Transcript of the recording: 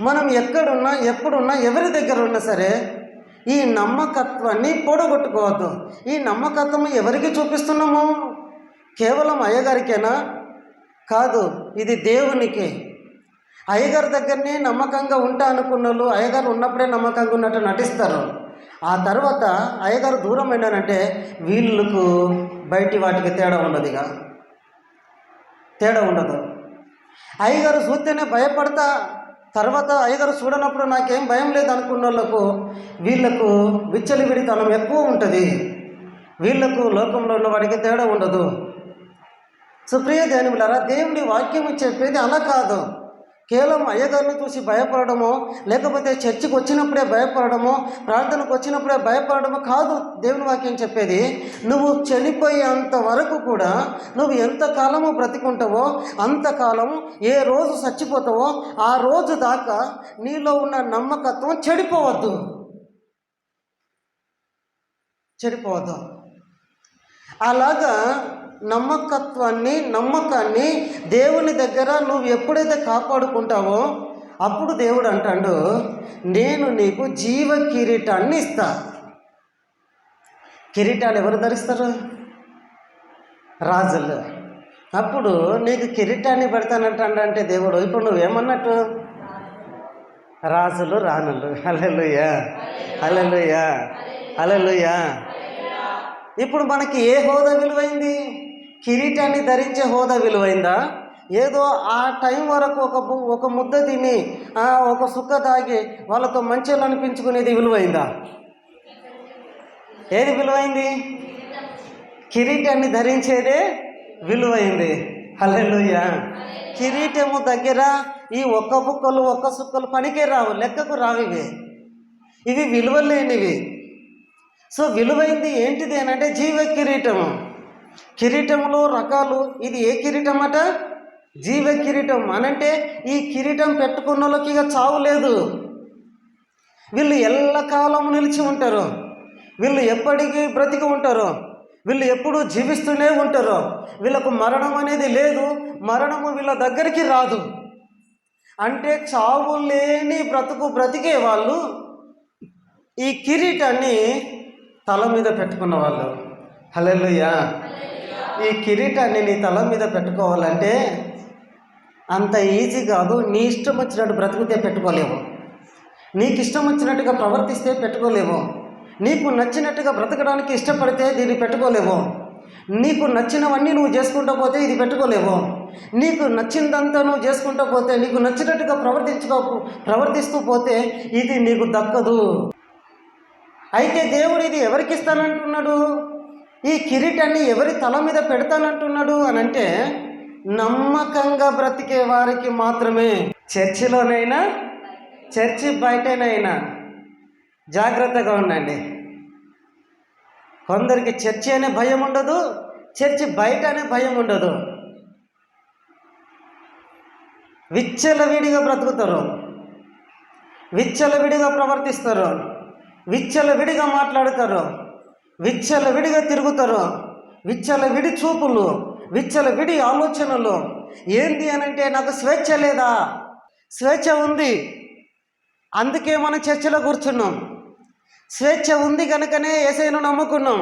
మనం ఎక్కడున్నా ఎప్పుడున్నా ఎవరి దగ్గర ఉన్నా సరే ఈ నమ్మకత్వాన్ని పొడగొట్టుకోవద్దు. ఈ నమ్మకత్వం ఎవరికి చూపిస్తున్నాము? కేవలం అయ్యగారికేనా? కాదు ఇది దేవునికి. అయ్యగారి దగ్గరనే నమ్మకంగా ఉంటా అనుకున్న వాళ్ళు అయ్యగారు ఉన్నప్పుడే నమ్మకంగా ఉన్నట్టు నటిస్తారు. ఆ తర్వాత అయ్యగారు దూరం అయినారంటే వీళ్ళకు బయటి వాటికి తేడా ఉండదు ఇక తేడా ఉండదు. అయ్యగారు చూస్తేనే భయపడతా. తర్వాత అయ్యగారు చూడనప్పుడు నాకేం భయం లేదు అనుకున్న వాళ్ళకు వీళ్ళకు విచ్చలివిడితనం ఎక్కువ ఉంటుంది. వీళ్ళకు లోకంలో ఉన్న వాడికి తేడా ఉండదు. సుప్రియ ధ్యానములారా దేవుడి వాక్యం చెప్పేది అలా కాదు. కేవలం అయ్యగారిని చూసి భయపడడమో లేకపోతే చర్చికి వచ్చినప్పుడే భయపడడమో ప్రార్థనకు వచ్చినప్పుడే భయపడడమో కాదు దేవుని వాక్యం చెప్పేది. నువ్వు చనిపోయేంత వరకు కూడా నువ్వు ఎంత కాలము బ్రతికుంటావో అంతకాలము ఏ రోజు చచ్చిపోతావో ఆ రోజు దాకా నీలో ఉన్న నమ్మకత్వం చెడిపోవద్దు. చెడిపోవద్దు. అలాగా నమ్మకత్వాన్ని నమ్మకాన్ని దేవుని దగ్గర నువ్వు ఎప్పుడైతే కాపాడుకుంటావో అప్పుడు దేవుడు అంటాడు నేను నీకు జీవ కిరీటాన్ని ఇస్తా. కిరీటాలు ఎవరు ధరిస్తారు? రాజులు. అప్పుడు నీకు కిరీటాన్ని పెడతానంటాడంటే దేవుడు ఇప్పుడు నువ్వేమన్నట్టు రాజులు రాణులు. అలెలుయ అలెలుయ అలెలుయ ఇప్పుడు మనకి ఏ హోదా విలువైంది? కిరీటాన్ని ధరించే హోదా విలువైందా? ఏదో ఆ టైం వరకు ఒక బు- ఒక ముద్ద తిని ఒక సుక్క తాగి వాళ్ళతో మంచిగా అనిపించుకునేది విలువైందా? ఏది విలువైంది? కిరీటాన్ని ధరించేదే విలువైంది. హల్లెలూయ. కిరీటము దగ్గర ఈ ఒక్క బుక్కలు ఒక్క సుక్కలు పనికే రావు లెక్కకు రావు ఇవి. ఇవి విలువలేనివి. సో విలువైంది ఏంటిది అని అంటే జీవ కిరీటము కిరీటంలో రకాలు ఇది ఏ కిరీటం అట జీవ కిరీటం అనంటే ఈ కిరీటం పెట్టుకున్న వాళ్ళకి ఇక చావు లేదు. వీళ్ళు ఎల్లకాలం నిలిచి ఉంటారు. వీళ్ళు ఎప్పటికీ బ్రతికి ఉంటారు. వీళ్ళు ఎప్పుడూ జీవిస్తూనే ఉంటారు. వీళ్ళకు మరణం అనేది లేదు. మరణము వీళ్ళ దగ్గరికి రాదు. అంటే చావు లేని బ్రతుకు బ్రతికే వాళ్ళు ఈ కిరీటాన్ని తల మీద పెట్టుకున్న వాళ్ళు. హల్లెలూయా. ఈ కిరీటాన్ని నీ తల మీద పెట్టుకోవాలంటే అంత ఈజీ కాదు నీ ఇష్టం వచ్చినట్టు బ్రతికితే పెట్టుకోలేవు. నీకు ఇష్టం వచ్చినట్టుగా ప్రవర్తిస్తే పెట్టుకోలేవు. నీకు నచ్చినట్టుగా బ్రతకడానికి ఇష్టపడితే దీన్ని పెట్టుకోలేవు. నీకు నచ్చినవన్నీ నువ్వు చేసుకుంటూ పోతే ఇది పెట్టుకోలేవు. నీకు నచ్చిందంతా నువ్వు చేసుకుంటూ పోతే నీకు నచ్చినట్టుగా ప్రవర్తించుకో ప్రవర్తిస్తూ పోతే ఇది నీకు దక్కదు. అయితే దేవుడు ఇది ఎవరికి ఇస్తానంటున్నాడు? ఈ కిరీటాన్ని ఎవరి తల మీద పెడతానంటున్నాడు అని అంటే నమ్మకంగా బ్రతికే వారికి మాత్రమే. చర్చిలోనైనా చర్చి బయటనైనా జాగ్రత్తగా ఉండండి. కొందరికి చర్చి అనే భయం ఉండదు చర్చి బయట అనే భయం ఉండదు. విచ్చలవిడిగా బ్రతుకుతారు. విచ్చలవిడిగా ప్రవర్తిస్తారు. విచ్చలవిడిగా మాట్లాడతారు. విచ్చల విడిగా తిరుగుతారు. విచ్చల విడి చూపులు విచ్చలవిడి ఆలోచనలు. ఏంది అనంటే నాకు స్వేచ్ఛ లేదా? స్వేచ్ఛ ఉంది. అందుకే మనం చర్చలో కూర్చున్నాం. స్వేచ్ఛ ఉంది కనుకనే ఏసైను నమ్ముకున్నాం.